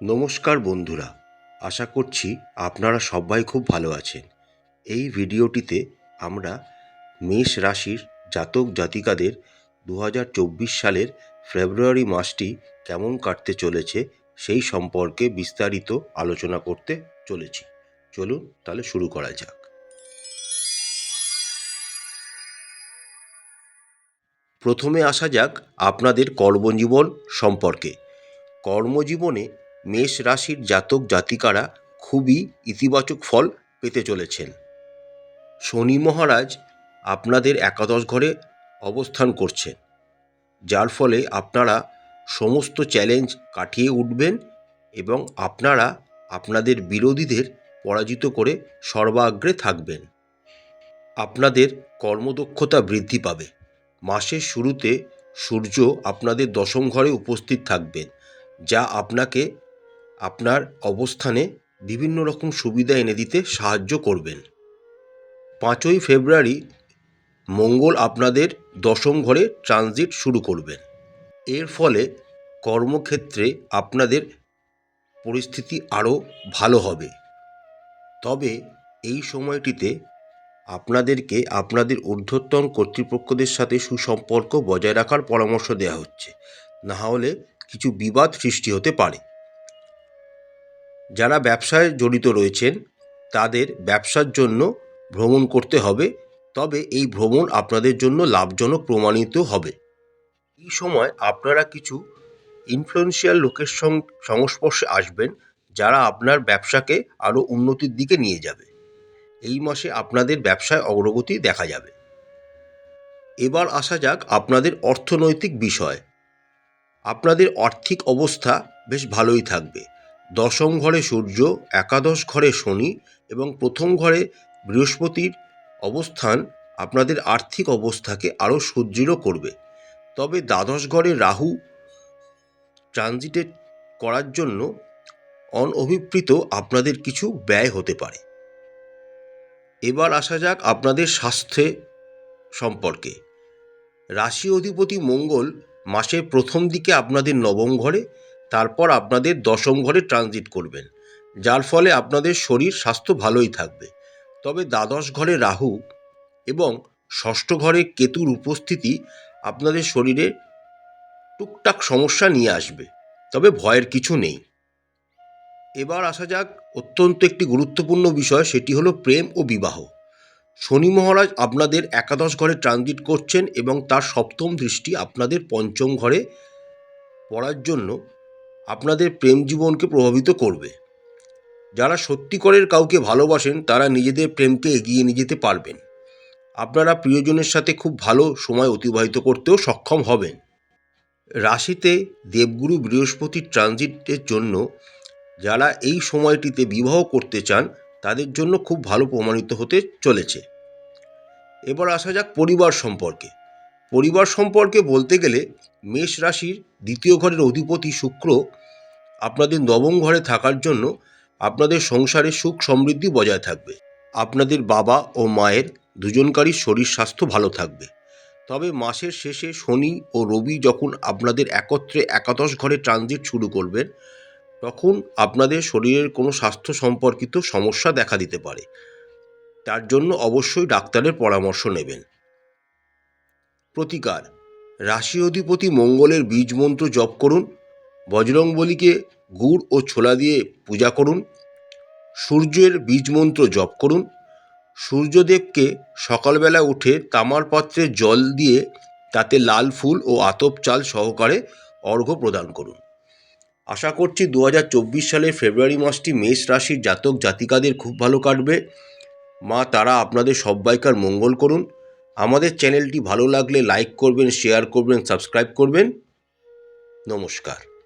নমস্কার বন্ধুরা, আশা করছি আপনারা সবাই খুব ভালো আছেন। এই ভিডিওটিতে আমরা মেষ রাশির জাতক জাতিকাদের দু হাজার চব্বিশ সালের ফেব্রুয়ারি মাসটি কেমন কাটতে চলেছে সেই সম্পর্কে বিস্তারিত আলোচনা করতে চলেছি। চলুন তাহলে শুরু করা যাক। প্রথমে আসা যাক আপনাদের কর্মজীবন সম্পর্কে। কর্মজীবনে মেষ রাশির জাতক জাতিকারা খুবই ইতিবাচক ফল পেতে চলেছেন। শনি মহারাজ আপনাদের একাদশ ঘরে অবস্থান করছেন, যার ফলে আপনারা সমস্ত চ্যালেঞ্জ কাটিয়ে উঠবেন এবং আপনারা আপনাদের বিরোধীদের পরাজিত করে সর্বাগ্রে থাকবেন। আপনাদের কর্মদক্ষতা বৃদ্ধি পাবে। মাসের শুরুতে সূর্য আপনাদের দশম ঘরে উপস্থিত থাকবেন, যা আপনাকে আপনার অবস্থানে বিভিন্ন রকম সুবিধা এনে দিতে সাহায্য করবেন। পাঁচই ফেব্রুয়ারি মঙ্গল আপনাদের দশম ঘরে ট্রানজিট শুরু করবেন। এর ফলে কর্মক্ষেত্রে আপনাদের পরিস্থিতি আরও ভালো হবে। তবে এই সময়টিতে আপনাদেরকে আপনাদের ঊর্ধ্বতন কর্তৃপক্ষদের সাথে সুসম্পর্ক বজায় রাখার পরামর্শ দেওয়া হচ্ছে। না হলে কিছু বিবাদ সৃষ্টি হতে পারে। যারা ব্যবসায় জড়িত রয়েছেন, তাদের ব্যবসার জন্য ভ্রমণ করতে হবে। তবে এই ভ্রমণ আপনাদের জন্য লাভজনক প্রমাণিত হবে। এই সময় আপনারা কিছু ইনফ্লুয়েন্সিয়াল লোকের সংস্পর্শে আসবেন, যারা আপনার ব্যবসাকে আরও উন্নতির দিকে নিয়ে যাবে। এই মাসে আপনাদের ব্যবসায় অগ্রগতি দেখা যাবে। এবার আসা যাক আপনাদের অর্থনৈতিক বিষয়। আপনাদের আর্থিক অবস্থা বেশ ভালোই থাকবে। দশম ঘরে সূর্য, একাদশ ঘরে শনি এবং প্রথম ঘরে বৃহস্পতির অবস্থান আপনাদের আর্থিক অবস্থাকে আরও সুদৃঢ় করবে। তবে দ্বাদশ ঘরে রাহু ট্রানজিটেড করার জন্য অনভিপ্রিত আপনাদের কিছু ব্যয় হতে পারে। এবার আসা যাক আপনাদের স্বাস্থ্যে সম্পর্কে। রাশি অধিপতি মঙ্গল মাসের প্রথম দিকে আপনাদের নবম ঘরে তারপর আপনাদের দশম ঘরে ট্রানজিট করবেন। যার ফলে আপনাদের শরীর, স্বাস্থ্য ভালোই থাকবে। তবে দ্বাদশ ঘরে রাহু এবং ষষ্ঠ ঘরে কেতুর উপস্থিতি আপনাদের শরীরে টুকটাক সমস্যা নিয়ে আসবে। তবে ভয়ের কিছু নেই। এবার আসা যাক অত্যন্ত একটি গুরুত্বপূর্ণ বিষয়, সেটি হলো প্রেম ও বিবাহ। শনি মহারাজ আপনাদের একাদশ ঘরে ট্রানজিট করছেন এবং তার সপ্তম দৃষ্টি আপনাদের পঞ্চম ঘরে পড়ার জন্য আপনাদের প্রেম জীবনকে প্রভাবিত করবে। যারা সত্যিকরের কাউকে ভালোবাসেন, তারা নিজেদের প্রেমকে এগিয়ে নিয়ে যেতে পারবেন। আপনারা প্রিয়জনের সাথে খুব ভালো সময় অতিবাহিত করতেও সক্ষম হবেন। রাশিতে দেবগুরু বৃহস্পতির ট্রানজিটের জন্য যারা এই সময়টিতে বিবাহ করতে চান, তাদের জন্য খুব ভালো প্রমাণিত হতে চলেছে। এবার আসা যাক পরিবার সম্পর্কে। পরিবার সম্পর্কে বলতে গেলে মেষ রাশির দ্বিতীয় ঘরের অধিপতি শুক্র আপনাদের নবম ঘরে থাকার জন্য আপনাদের সংসারে সুখ সমৃদ্ধি বজায় থাকবে। আপনাদের বাবা ও মায়ের দুজনকারই শরীর স্বাস্থ্য ভালো থাকবে। তবে মাসের শেষে শনি ও রবি যখন আপনাদের একত্রে একাদশ ঘরে ট্রানজিট শুরু করবেন, তখন আপনাদের শরীরের কোনো স্বাস্থ্য সম্পর্কিত সমস্যা দেখা দিতে পারে। তার জন্য অবশ্যই ডাক্তারের পরামর্শ নেবেন। প্রতিকার, রাশি অধিপতি মঙ্গলের বীজ মন্ত্র জপ করুন বজরংবলীকে গুড় ও ছোলা দিয়ে পূজা করুন, সূর্যের বীজ মন্ত্র জপ করুন, সূর্যদেবকে সকালবেলা উঠে তামার পাত্রে জল দিয়ে তাতে লাল ফুল ও আতপ চাল সহকারে অর্ঘ্য প্রদান করুন। আশা করছি দু সালের ফেব্রুয়ারি মাসটি মেষ রাশির জাতক জাতিকাদের খুব ভালো কাটবে। মা তারা আপনাদের সব্বাইকার মঙ্গল করুন। আমাদের চ্যানেলটি ভালো লাগলে লাইক করবেন, শেয়ার করবেন, সাবস্ক্রাইব করবেন। নমস্কার।